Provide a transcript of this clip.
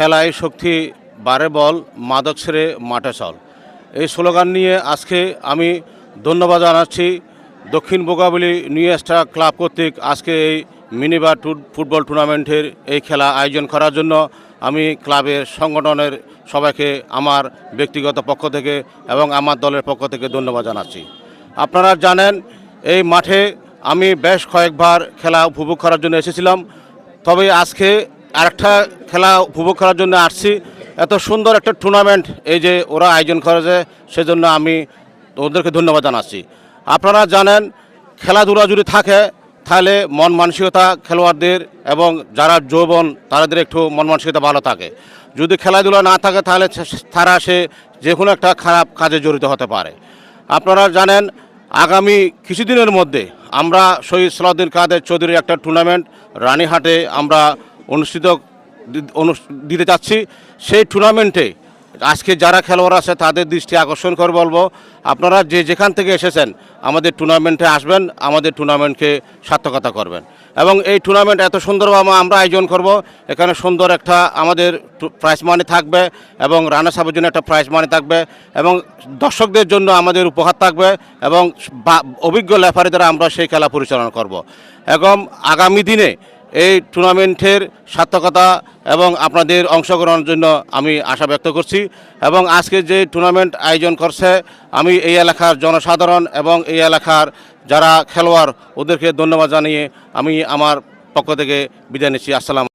খেলায় শক্তি বারে বল, মাদক ছেড়ে মাঠে চল। এই স্লোগান নিয়ে আজকে আমি ধন্যবাদ জানাচ্ছি দক্ষিণ বোগাবলি নিউ স্টার ক্লাব কর্তৃক আজকে এই মিনিবার ফুটবল টুর্নামেন্টের এই খেলা আয়োজন করার জন্য আমি ক্লাবের সংগঠনের সবাইকে আমার ব্যক্তিগত পক্ষ থেকে এবং আমার দলের পক্ষ থেকে ধন্যবাদ জানাচ্ছি। আপনারা জানেন, এই মাঠে আমি বেশ কয়েকবার খেলা উপভোগ করার জন্য এসেছিলাম। তবে আজকে আরেকটা খেলা উপভোগ করার জন্য আসছি। এত সুন্দর একটা টুর্নামেন্ট এই যে ওরা আয়োজন করেছে, সেজন্য আমি ওদেরকে ধন্যবাদ জানাচ্ছি। আপনারা জানেন, খেলাধুলা যদি থাকে, তাহলে মন মানসিকতা খেলোয়াড়দের এবং যারা যৌবন, তাদের একটু মন মানসিকতা ভালো থাকে। যদি খেলাধুলা না থাকে, তাহলে তারা সে যে কোনো একটা খারাপ কাজে জড়িত হতে পারে। আপনারা জানেন, আগামী কিছুদিনের মধ্যে আমরা শহীদ সালাউদ্দিন কাদের চৌধুরীর একটা টুর্নামেন্ট রানীহাটে আমরা অনুষ্ঠিত দিতে চাচ্ছি। সেই টুর্নামেন্টে আজকে যারা খেলোয়াড় আছে তাদের দৃষ্টি আকর্ষণ করে বলব। আপনারা যে যেখান থেকে এসেছেন, আমাদের টুর্নামেন্টে আসবেন, আমাদের টুর্নামেন্টকে সার্থকতা করবেন। এবং এই টুর্নামেন্ট এত সুন্দরভাবে আমরা আয়োজন করব, এখানে সুন্দর একটা আমাদের প্রাইজ মানি থাকবে এবং রানা সাহেবের জন্য একটা প্রাইজ মানি থাকবে এবং দর্শকদের জন্য আমাদের উপহার থাকবে এবং অভিজ্ঞ লেফারি দ্বারা আমরা সেই খেলা পরিচালনা করব। এবং আগামী দিনে এই টুর্নামেন্টের সার্থকতা এবং আপনাদের অংশগ্রহণের জন্য আমি আশা ব্যক্ত করছি এবং আজকে যে টুর্নামেন্ট আয়োজন করছে, আমি এই এলাকার জনসাধারণ এবং এই এলাকার যারা খেলোয়াড়, ওদেরকে ধন্যবাদ জানিয়ে আমি আমার পক্ষ থেকে বিদায় নিচ্ছি। আসসালাম